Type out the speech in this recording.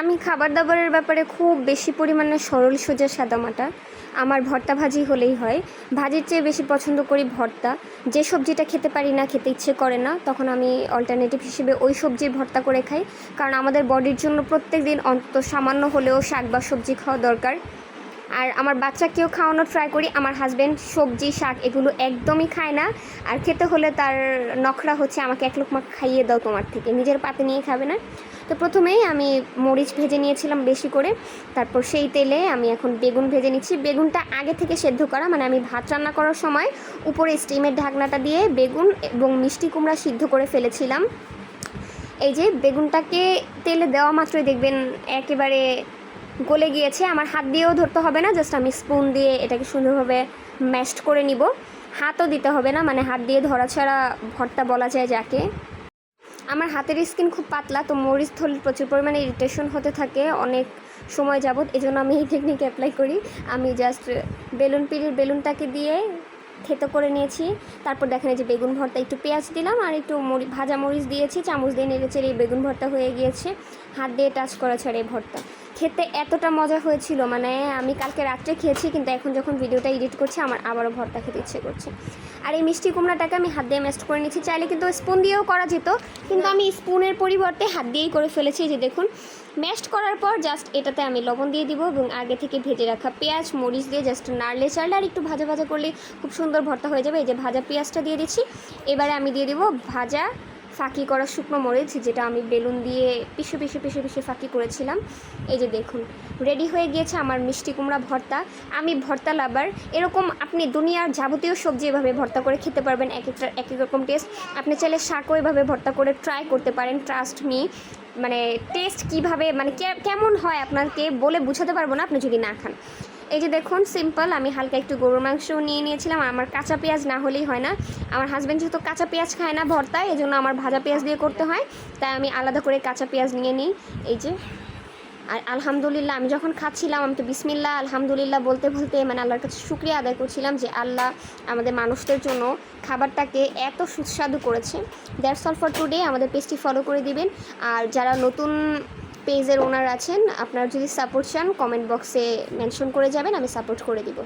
আমি খাবার দাবারের ব্যাপারে খুব বেশি পরিমাণে সরল সোজা সাদামাটা। আমার ভর্তা ভাজি হলেই হয়। ভাজির চেয়ে বেশি পছন্দ করি ভর্তা। যে সবজিটা খেতে পারি না, খেতে ইচ্ছে করে না, তখন আমি অল্টারনেটিভ হিসেবে ওই সবজির ভর্তা করে খাই। কারণ আমাদের বডির জন্য প্রত্যেক দিন অন্তত সামান্য হলেও শাক বা সবজি খাওয়া দরকার। আর আমার বাচ্চাকেও খাওয়ানোর ট্রাই করি, আমার হাজব্যান্ড সবজি, শাক এগুলো একদমই খায় না। আর খেতে হলে তার নখরা হচ্ছে আমাকে এক লোকমা খাইয়ে দাও তোমার থেকে, নিজের পাতে নিয়ে খাবে না। তো প্রথমেই আমি মরিচ ভেজে নিয়েছিলাম বেশি করে, তারপর সেই তেলে আমি এখন বেগুন ভেজে নিচ্ছি। বেগুনটা আগে থেকে সেদ্ধ করা মানে আমি ভাত রান্না করার সময় উপরে স্টিমের ঢাকনাটা দিয়ে বেগুন এবং মিষ্টি কুমড়া সিদ্ধ করে ফেলেছিলাম। এই যে বেগুনটাকে তেলে দেওয়া মাত্রই দেখবেন একেবারে গলে গিয়েছে, আমার হাত দিয়েও ধরতে হবে না জাস্ট আমি স্পুন দিয়ে এটাকে সুন্দরভাবে ম্যাশড করে নিব। হাতও দিতে হবে না মানে হাত দিয়ে ধরা ছাড়া ভর্তা বলা যায় যাকে। আমার হাতের স্কিন খুব পাতলা, তো মরিচ ধরলে প্রচুর পরিমাণে ইরিটেশন হতে থাকে, অনেক সময় যাবত এই জন্য আমি এই টেকনিক অ্যাপ্লাই করি। আমি জাস্ট বেলুন পিড়ির বেলুনটাকে দিয়ে থেতো করে নিয়েছি। তারপর দেখেন এই যে বেগুন ভর্তা, একটু পেঁয়াজ দিলাম আর একটু মরি, ভাজা মরিচ দিয়েছি, চামচ দিয়ে নেড়ে চেড়ে এই বেগুন ভর্তা হয়ে গিয়েছে। হাত দিয়ে টাচ করা ছাড়া এই ভর্তা। খেতে এতটা মজা হয়েছিল মানে আমি কালকে রাত্রে খেয়েছি, কিন্তু এখন যখন ভিডিওটা এডিট করছি, আমার আবারও ভর্তা খেতে ইচ্ছে করছে। আর এই মিষ্টি কুমড়াটাকে আমি হাত দিয়ে ম্যাস্ট করে নিচ্ছি চাইলে কিন্তু স্পুন দিয়েও করা যেত, কিন্তু আমি স্পুনের পরিবর্তে হাত দিয়েই করে ফেলেছি। যে দেখুন ম্যাশড করার পর জাস্ট এটাতে আমি লবণ দিয়ে দিব এবং আগে থেকে ভেজে রাখা পেঁয়াজ, মরিচ দিয়ে জাস্ট নাড়লে চাড়লে আর একটু ভাজা ভাজা করলে খুব সুন্দর ভর্তা হয়ে যাবে। এই যে ভাজা পেঁয়াজটা দিয়ে দিচ্ছি। এবারে আমি দিয়ে দেবো ভাজা ফাঁকি করা শুকনো মরিচ, যেটা আমি বেলুন দিয়ে পিষে পিষে পিষে পিষে ফাঁকি করেছিলাম। এই যে দেখুন রেডি হয়ে গিয়েছে আমার মিষ্টি কুমড়া ভর্তা। আমি ভর্তা লাভার এরকম আপনি দুনিয়ার যাবতীয় সবজি এভাবে ভর্তা করে খেতে পারবেন, এক একটা, এক এক রকম টেস্ট আপনি চাইলে শাকও এভাবে ভর্তা করে ট্রাই করতে পারেন ট্রাস্ট মি মানে টেস্ট কীভাবে মানে কেমন হয় আপনাকে বলে বুঝাতে পারব না, আপনি যদি না খান। এই যে দেখুন সিম্পল আমি হালকা একটু গরুর মাংস নিয়ে নিয়েছিলাম। আমার কাঁচা পেঁয়াজ না হলেই হয় না। আমার হাজব্যান্ড যেহেতু কাঁচা পেঁয়াজ খায় না ভর্তায় এই আমার ভাজা পেঁয়াজ দিয়ে করতে হয়। তাই আমি আলাদা করে কাঁচা পেঁয়াজ নিয়ে নিই। এই যে আর আলহামদুলিল্লাহ, আমি যখন খাচ্ছিলাম, আমি তো বিসমিল্লা আলহামদুলিল্লাহ বলতে বলতে মানে আল্লাহর কাছে শুক্রিয়া আদায় করছিলাম যে আল্লাহ আমাদের মানুষদের জন্য খাবারটাকে এত সুস্বাদু করেছে। দ্যাটস অল ফর টুডে আমাদের পেজটি ফলো করে দিবেন। আর যারা নতুন পেজের ওনার আছেন, আপনারা যদি সাপোর্ট চান কমেন্ট বক্সে মেনশন করে যাবেন, আমি সাপোর্ট করে দিব।